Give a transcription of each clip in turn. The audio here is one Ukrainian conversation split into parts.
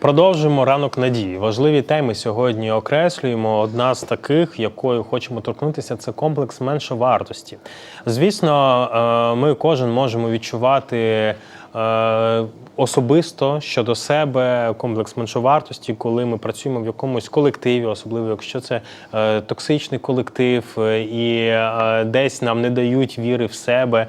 Продовжуємо ранок надії. Важливі теми сьогодні окреслюємо. Одна з таких, якою хочемо торкнутися, це комплекс меншовартості. Звісно, е, ми кожен можемо відчувати. Е, Особисто щодо себе комплекс меншовартості, коли ми працюємо в якомусь колективі, особливо якщо це е, токсичний колектив, е, і е, десь нам не дають віри в себе, е,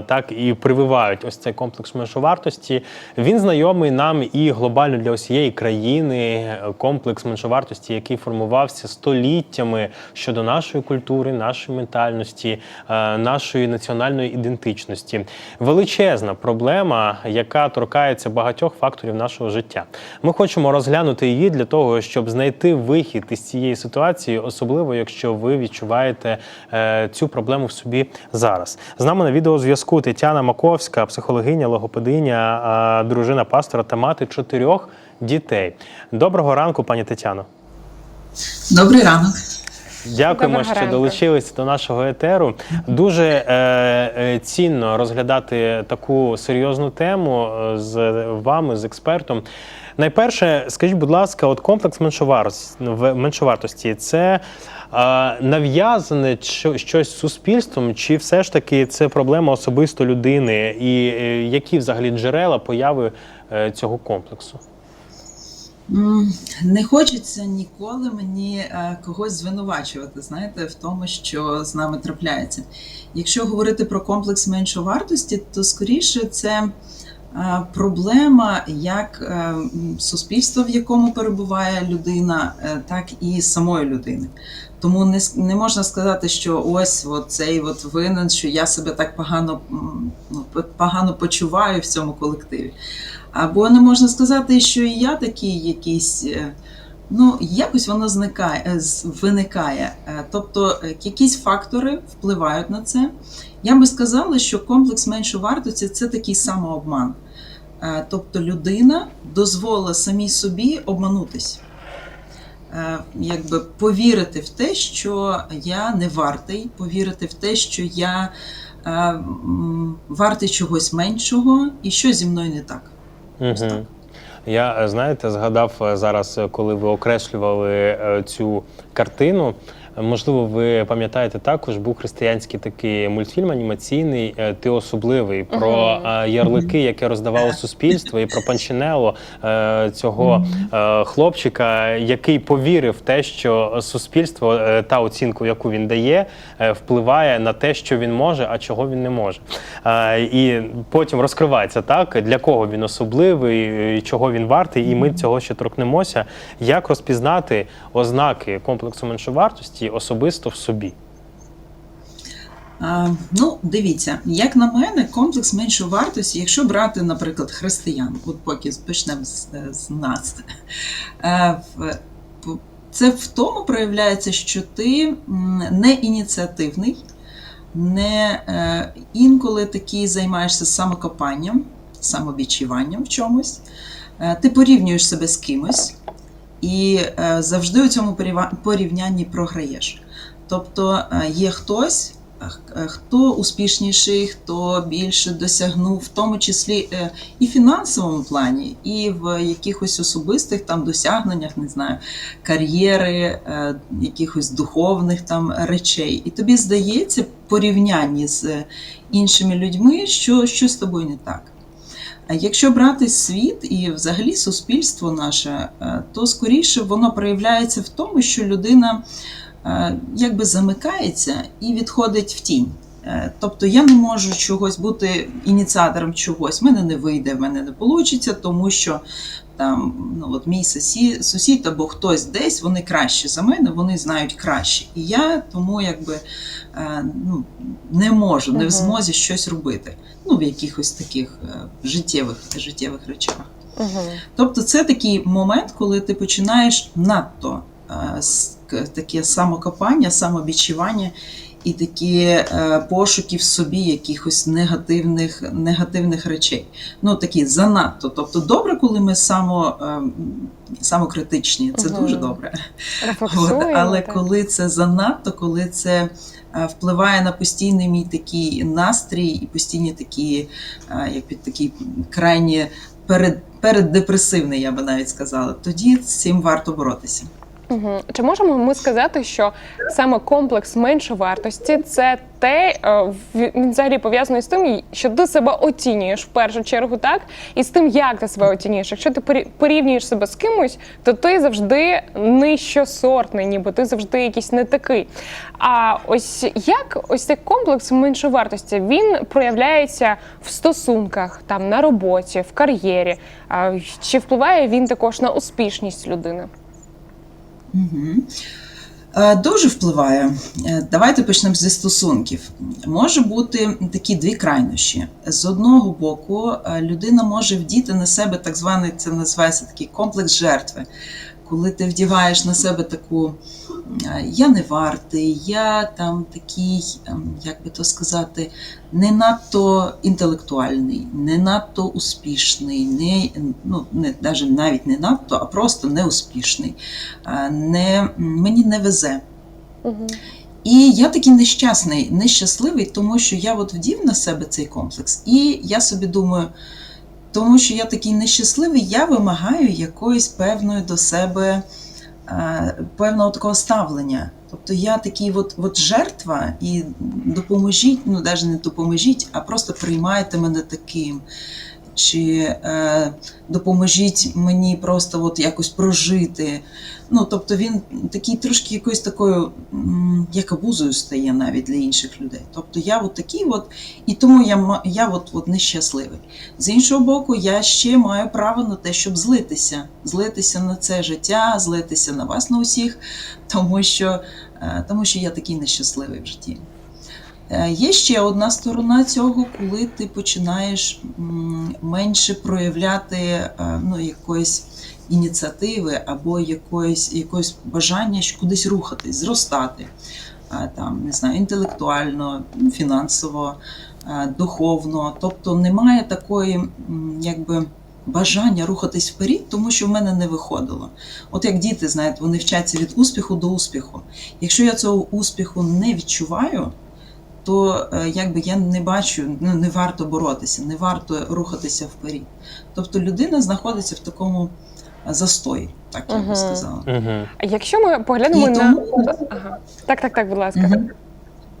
так і прививають ось цей комплекс меншовартості. Він знайомий нам і глобально для усієї країни. е, Комплекс меншовартості, який формувався століттями щодо нашої культури, нашої ментальності, е, нашої національної ідентичності. Величезна проблема, яка торкається багатьох факторів нашого життя. Ми хочемо розглянути її для того, щоб знайти вихід із цієї ситуації, особливо якщо ви відчуваєте е, цю проблему в собі зараз. З нами на відеозв'язку Тетяна Маковська, психологиня, логопединя, е, дружина пастора та мати чотирьох дітей. Доброго ранку, пані Тетяно. Добрий ранок. Дякуємо, Доброго що ранку. долучилися до нашого етеру. Дуже е, е, цінно розглядати таку серйозну тему е, з вами, з експертом. Найперше, скажіть, будь ласка, от комплекс меншовартості, це е, нав'язане що- щось суспільством, чи все ж таки це проблема особисто людини? І е, які взагалі джерела появи е, цього комплексу? Не хочеться ніколи мені е, когось звинувачувати, знаєте, в тому, що з нами трапляється. Якщо говорити про комплекс меншовартості, то скоріше це е, проблема як е, суспільства, в якому перебуває людина, так і самої людини. Тому не, не можна сказати, що ось от цей от винен, що я себе так погано, ну, погано почуваю в цьому колективі. Або не можна сказати, що і я такий якийсь. е, Ну, якось воно зникає, е, виникає. Е, Тобто якісь фактори впливають на це. Я би сказала, що комплекс меншовартості це такий самообман. Тобто людина дозволила самій собі обманутись. Якби повірити в те, що я не вартий, повірити в те, що я вартий чогось меншого, і що зі мною не так. Угу. Я е, знаєте, згадав е, зараз, е, коли ви окреслювали цю картину. Можливо, ви пам'ятаєте також, був християнський такий мультфільм анімаційний е, Ти особливий про е, ярлики, яке роздавало суспільство, і про Панчинело е, цього е, хлопчика, який повірив в те, що суспільство та оцінку, яку він дає, впливає на те, що він може, а чого він не може. І потім розкривається так, для кого він особливий, чого він вартий, і ми цього ще торкнемося. Як розпізнати ознаки комплексу меншовартості особисто в собі? Ну, дивіться, як на мене, комплекс меншої вартості, якщо брати, наприклад, християн, от поки почнемо з, з нас, е, це в тому проявляється, що ти не ініціативний, не е, інколи такий займаєшся самокопанням, самовідчуванням в чомусь, е, ти порівнюєш себе з кимось і е, завжди у цьому порівнянні програєш. Тобто е, є хтось, е, хто успішніший, хто більше досягнув, в тому числі і в фінансовому плані, і в якихось особистих там досягненнях, не знаю, кар'єри, якихось духовних там речей. І тобі здається, порівнянні з іншими людьми, що щось з тобою не так. Якщо брати світ і взагалі суспільство наше, е, то скоріше воно проявляється в тому, що людина е, якби замикається і відходить в тінь. Е, Тобто я не можу чогось бути ініціатором чогось, в мене не вийде, в мене не вийде, тому що там ну, от мій сусід, сусід або хтось десь, вони кращі за мене, вони знають краще. І я тому якби е, ну, не можу, не в змозі щось робити. Ну, в якихось таких е, життєвих, життєвих речах. Угу. Тобто це такий момент, коли ти починаєш надто таке самокопання, самовідчування і такі е, пошуки в собі якихось негативних, негативних речей. Ну такі занадто. Тобто, добре, коли ми само, е, самокритичні, це Мгм. дуже добре. От, але так. коли це занадто, коли це е, впливає на постійний мій такий настрій і постійні такі, як під такі крайні перед, переддепресивний, я би навіть сказала, тоді з цим варто боротися. Угу. Чи можемо ми сказати, що саме комплекс меншовартості це те, е, він взагалі пов'язаний з тим, що ти себе оцінюєш в першу чергу, так? І з тим, як ти себе оцінюєш. Якщо ти порі- порівнюєш себе з кимось, то ти завжди нижчосортний, ніби ти завжди якийсь не такий. А ось як ось цей комплекс меншовартості він проявляється в стосунках, там на роботі, в кар'єрі. Чи впливає він також на успішність людини? Угу. Дуже впливає. Е, Давайте почнемо зі стосунків. Може бути такі дві крайнощі. З одного боку, е, людина може вдіти на себе так званий, це називається такий комплекс жертви. Коли ти вдіваєш на себе таку е, я не вартий, я там такий, ем, як би то сказати, не надто інтелектуальний, не надто успішний, не, ну, не, навіть, навіть не надто, а просто неуспішний. Е, Не, мені не везе. Угу. І я такий нещасний, нещасливий, тому що я от вдів на себе цей комплекс, і я собі думаю, тому що я такий нещасливий, я вимагаю якоїсь певної до себе певного такого ставлення. Тобто я такий от, от жертва, і допоможіть, ну навіть не допоможіть, а просто приймайте мене таким. Чи е, допоможіть мені просто от якось прожити. Ну, тобто він такий трошки якоюсь такою, як абузою стає навіть для інших людей. Тобто я от такий, от, і тому я, я от, от нещасливий. З іншого боку, я ще маю право на те, щоб злитися, злитися на це життя, злитися на вас, на усіх, тому що, е, тому що я такий нещасливий в житті. Е, Є ще одна сторона цього, коли ти починаєш менше проявляти е, ну, якоїсь ініціативи або якоїсь, якоїсь бажання кудись рухатись, зростати. Е, Там, не знаю, інтелектуально, фінансово, духовно. Тобто немає такої, якби. Бажання рухатись вперед, тому що в мене не виходило. От як діти, знаєте, вони вчаться від успіху до успіху. Якщо я цього успіху не відчуваю, то е, якби я не бачу, ну не варто боротися, не варто рухатися вперед. Тобто людина знаходиться в такому застої, так я Мгм. би сказала. Угу. А якщо ми поглянемо І на тому, ага. так, так, так, будь ласка. Мгм.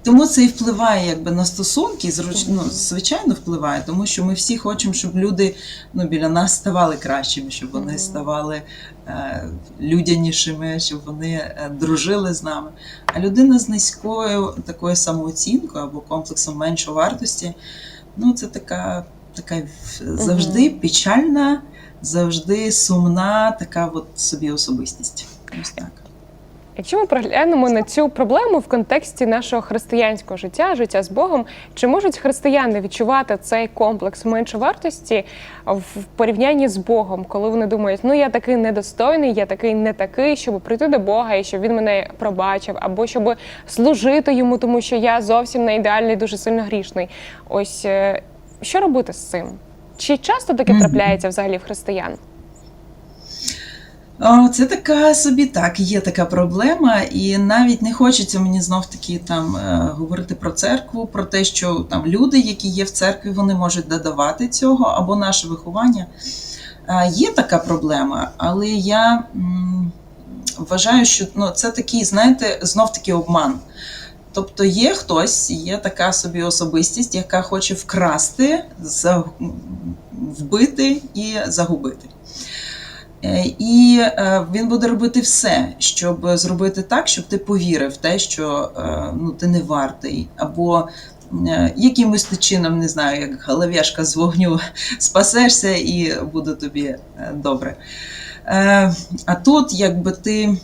тому це і впливає якби на стосунки, зруч... ну, звичайно, впливає, тому що ми всі хочемо, щоб люди ну, біля нас ставали кращими, щоб вони ставали людянішими, щоб вони е, дружили з нами. А людина з низькою такою самооцінкою або комплексом меншої вартості, ну це така, така завжди печальна, завжди сумна, така от собі особистість. Ось так. Якщо ми проглянемо на цю проблему в контексті нашого християнського життя, життя з Богом, чи можуть християни відчувати цей комплекс меншовартості в порівнянні з Богом, коли вони думають, ну я такий недостойний, я такий не такий, щоб прийти до Бога і щоб він мене пробачив, або щоб служити йому, тому що я зовсім не ідеальний, дуже сильно грішний. Ось е, що робити з цим? Чи часто таке трапляється взагалі в християн? Це така собі так, є така проблема, і навіть не хочеться мені знов таки там е, говорити про церкву, про те, що там люди, які є в церкві, вони можуть додавати цього, або наше виховання. Є така проблема, але я вважаю, що ну, це такий, знаєте, знов таки обман. Тобто є хтось, є така собі особистість, яка хоче вкрасти, вбити і загубити. Е, І е, він буде робити все, щоб зробити так, щоб ти повірив в те, що е, ну, ти не вартий, або якимось чином, не знаю, як головешка з вогню спасешся і буде тобі добре. А тут, якби ти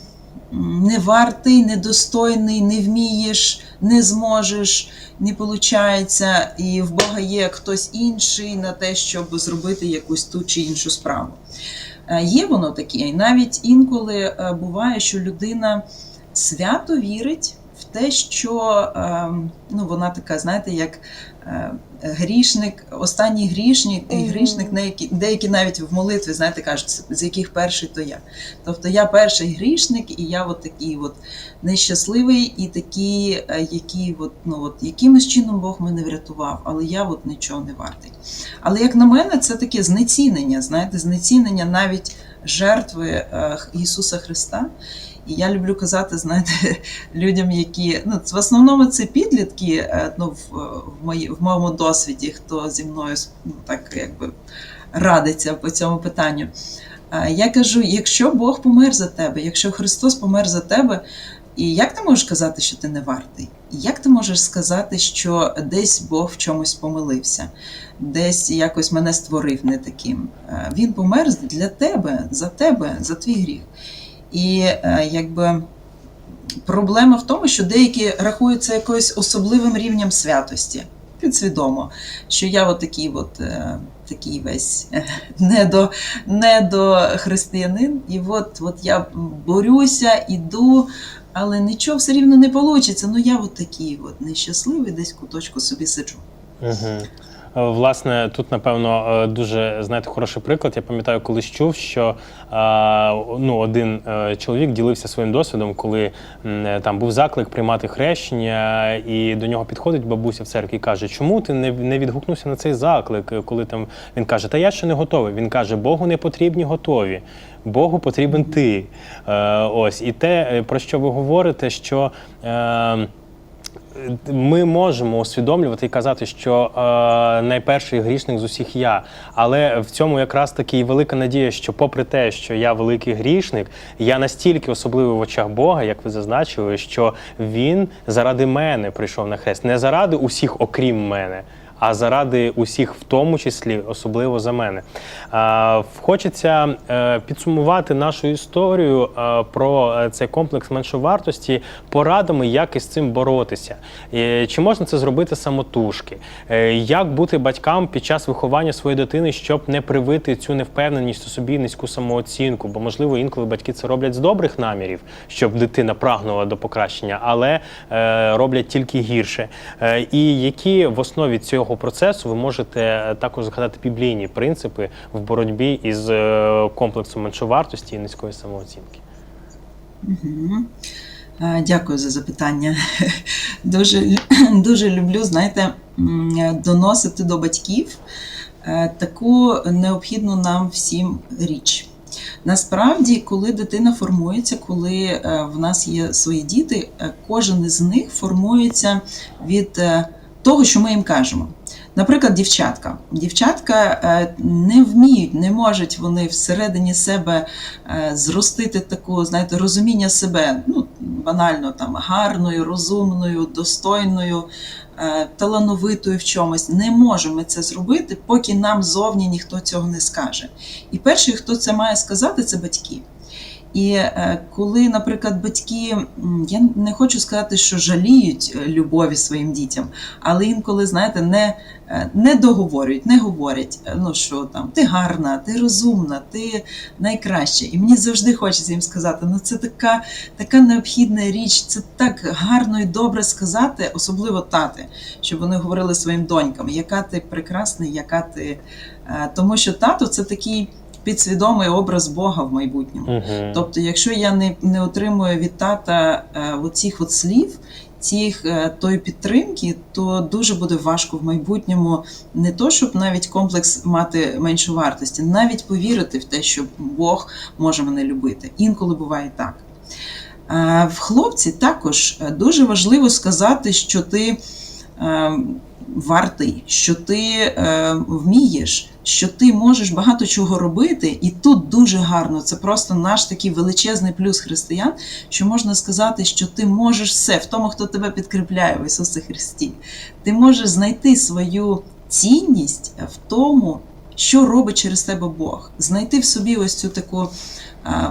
не вартий, недостойний, не вмієш, не зможеш, не виходить, і в Бога є хтось інший на те, щоб зробити якусь ту чи іншу справу. Е, Є воно таке, і навіть інколи е, буває, що людина свято вірить в те, що е, ну, вона така, знаєте, як е, грішник, останній грішник, і грішник, деякі, деякі навіть в молитві, знаєте, кажуть, з- яких перший, то я. Тобто я перший грішник, і я от такий от нещасливий, і такий, е, який от, ну, от, якимось чином Бог мене врятував, але я от нічого не вартий. Але як на мене, це таке знецінення, знаєте, знецінення навіть жертви е, Ісуса Христа. І я люблю казати, знаєте, людям, які ну в основному це підлітки, е, ну в, в, мої, в моєму досвіді, хто зі мною ну, так якби радиться по цьому питанню. Е, Я кажу: якщо Бог помер за тебе, якщо Христос помер за тебе, і як ти можеш казати, що ти не вартий? І як ти можеш сказати, що десь Бог в чомусь помилився, десь якось мене створив не таким? Е, Він помер для тебе, за тебе, за твій гріх. І е, якби проблема в тому, що деякі рахують це якоюсь особливим рівнем святості. Підсвідомо, що я от такий, от, е, такий весь е, недо, недохристиянин, і от, от я борюся, іду, але нічого все рівно не вийде. Ну я от такий от нещасливий, десь куточку собі сиджу. Угу. Власне, тут, напевно, е, дуже знаєте, хороший приклад. Я пам'ятаю, колись чув, що ну, один е, чоловік ділився своїм досвідом, коли е, там був заклик приймати хрещення, і до нього підходить бабуся в церкві і каже, чому ти не, відгукнувся на цей заклик? Коли там він каже, та я ще не готовий. Він каже, Богу не потрібні готові. Богу потрібен ти. Е, ось і те, е, про що ви говорите, що. Ми можемо усвідомлювати і казати, що е, найперший грішник з усіх я. Але в цьому якраз таки і велика надія, що, попри те, що я великий грішник, я настільки особливий в очах Бога, як ви зазначили, що він заради мене прийшов на хрест, не заради усіх, окрім мене. А заради усіх, в тому числі, особливо за мене. Хочеться е, підсумувати нашу історію е, про е, цей комплекс меншовартості порадами, як із цим боротися. Чи можна це зробити самотужки? Як бути батькам під час виховання своєї дитини, щоб не привити цю невпевненість у собі низьку самооцінку? Бо, можливо, інколи батьки це роблять з добрих намірів, щоб дитина прагнула до покращення, але роблять тільки гірше. І які в основі цього процесу ви можете е, також згадати біблійні принципи в боротьбі із е, комплексом меншовартості і низької самооцінки? Угу. Дякую за запитання. Дуже, дуже люблю, знаєте, доносити до батьків е, таку необхідну нам всім річ. Насправді, коли дитина формується, коли е, в нас є свої діти, е, кожен із них формується від е, того, що ми їм кажемо. Наприклад, дівчатка. Дівчатка е, не вміють, не можуть вони всередині себе е, зростити таку, знаєте, розуміння себе, ну, банально там гарною, розумною, достойною, е, талановитою в чомусь. Не можемо це зробити, поки нам зовні ніхто цього не скаже. І перший, хто це має сказати, це батьки. І е, коли, наприклад, батьки, я не хочу сказати, що жаліють е, любові своїм дітям, але інколи, знаєте, не, е, не договорюють, не говорять, ну що там, ти гарна, ти розумна, ти найкраща. І мені завжди хочеться їм сказати, ну це така, така необхідна річ, це так гарно і добре сказати, особливо тати, щоб вони говорили своїм донькам, яка ти прекрасна, яка ти. Тому що тато це такий підсвідомий образ Бога в майбутньому. Угу. Тобто, якщо я не, не отримую від тата е, оцих от слів, цих е, тої підтримки, то дуже буде важко в майбутньому не то, щоб навіть комплекс мати меншу вартості, навіть повірити в те, що Бог може мене любити. Інколи буває так. Е, В хлопці також е, дуже важливо сказати, що ти вартий, що ти е, вмієш, що ти можеш багато чого робити, і тут дуже гарно. Це просто наш такий величезний плюс християн, що можна сказати, що ти можеш все в тому, хто тебе підкріпляє в Ісусі Христі. Ти можеш знайти свою цінність в тому, що робить через тебе Бог, знайти в собі ось цю таку. а,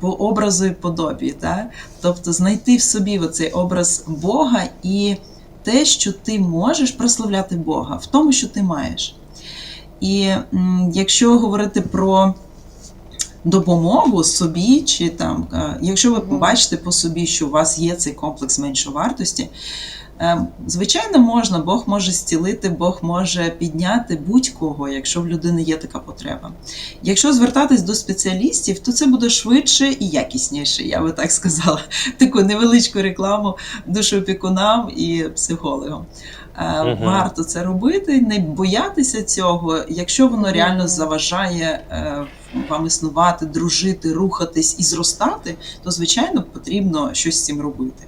По образу і подобі, так? тобто знайти в собі оцей образ Бога і те, що ти можеш прославляти Бога в тому, що ти маєш. І якщо говорити про допомогу собі, чи там, е, якщо ви побачите по собі, що у вас є цей комплекс меншовартості, звичайно, можна, Бог може зцілити, Бог може підняти будь-кого, якщо в людини є така потреба. Якщо звертатись до спеціалістів, то це буде швидше і якісніше, я би так сказала. Таку невеличку рекламу душоопікунам і психологам. Е, Мгм. Варто це робити, не боятися цього, якщо воно реально заважає е, вам існувати, дружити, рухатись і зростати, то звичайно потрібно щось з цим робити.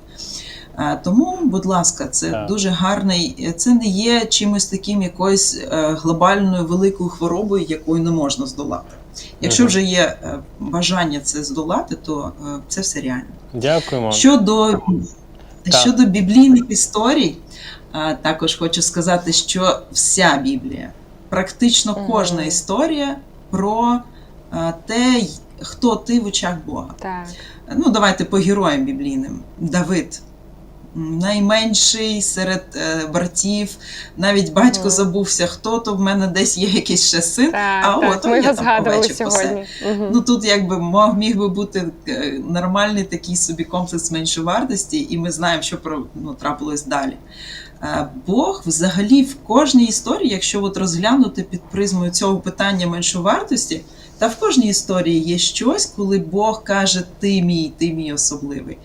Е, Тому, будь ласка, це Так. дуже гарний. Це не є чимось таким якоюсь е, глобальною великою хворобою, якою не можна здолати. Якщо вже є е, бажання це здолати, то е, це все реально. Дякуємо. Щодо, щодо біблійних історій, а, також хочу сказати, що вся Біблія, практично кожна історія про те, хто ти в очах Бога. Так. Ну, давайте по героям біблійним. Давид. Найменший серед е, братів, навіть батько забувся, хто то в мене десь є якийсь ще син. Так, а так. от ми я там сьогодні. Мгм. Ну тут якби мог міг би бути е, нормальний такий собі комплекс меншовартості, і ми знаємо, що про ну, трапилось далі. Е, Бог взагалі в кожній історії, якщо от розглянути під призмою цього питання меншовартості, та в кожній історії є щось, коли Бог каже: Ти мій, ти мій особливий.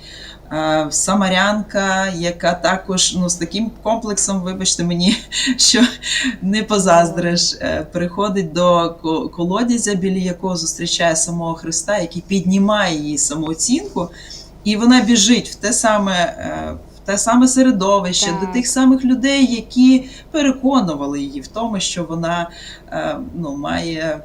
Е, Самарянка, яка також ну, з таким комплексом, вибачте мені, що не позаздриш, е, приходить до ко- колодязя, біля якого зустрічає самого Христа, який піднімає її самооцінку, і вона біжить в те саме. е, в Те саме середовище, Так. до тих самих людей, які переконували її в тому, що вона ну, має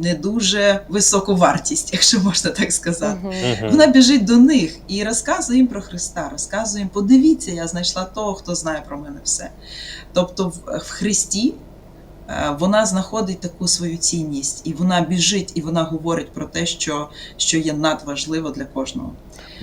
не дуже високу вартість, якщо можна так сказати. Мгм. Вона біжить до них і розказує їм про Христа, розказує їм, подивіться, я знайшла того, хто знає про мене все. Тобто в, в Христі е, вона знаходить таку свою цінність, і вона біжить, і вона говорить про те, що, що є надважливо для кожного.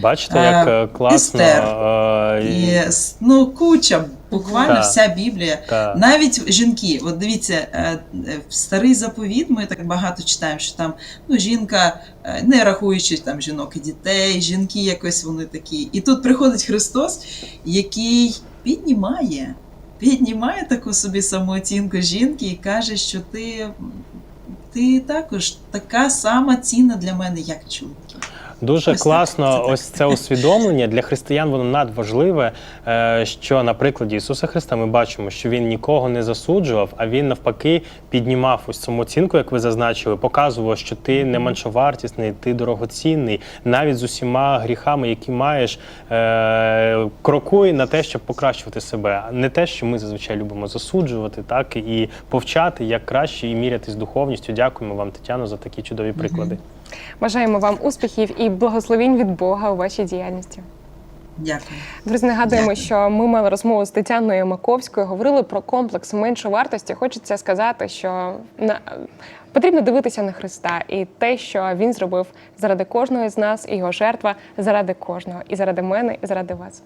Бачите, як Е, е, класно. Естер. е, і- ну, куча, буквально Так. вся Біблія. та. Навіть жінки, от дивіться, е, е, в старий заповіт ми так багато читаємо, що там ну, жінка, е, не рахуючи там жінок і дітей, жінки якось вони такі. І тут приходить Христос, який піднімає, піднімає таку собі самооцінку жінки і каже, що ти, ти також така сама цінна для мене, як і чоловіки. Дуже Ось так, класно, це так. ось це усвідомлення для християн. Воно надважливе. е, Що на прикладі Ісуса Христа ми бачимо, що він нікого не засуджував, а він навпаки піднімав ось самооцінку, як ви зазначили, показував, що ти не меншовартісний, ти дорогоцінний, навіть з усіма гріхами, які маєш, е, крокуй на те, щоб покращувати себе, а не те, що ми зазвичай любимо засуджувати, так і повчати як краще і мірятись духовністю. Дякуємо вам, Тетяно, за такі чудові приклади. Бажаємо вам успіхів і благословінь від Бога у вашій діяльності. Дякую. Друзі, нагадуємо, Дякую. що ми мали розмову з Тетяною Маковською, говорили про комплекс меншовартості. Хочеться сказати, що на потрібно дивитися на Христа і те, що він зробив заради кожного з нас, і його жертва заради кожного, і заради мене, і заради вас.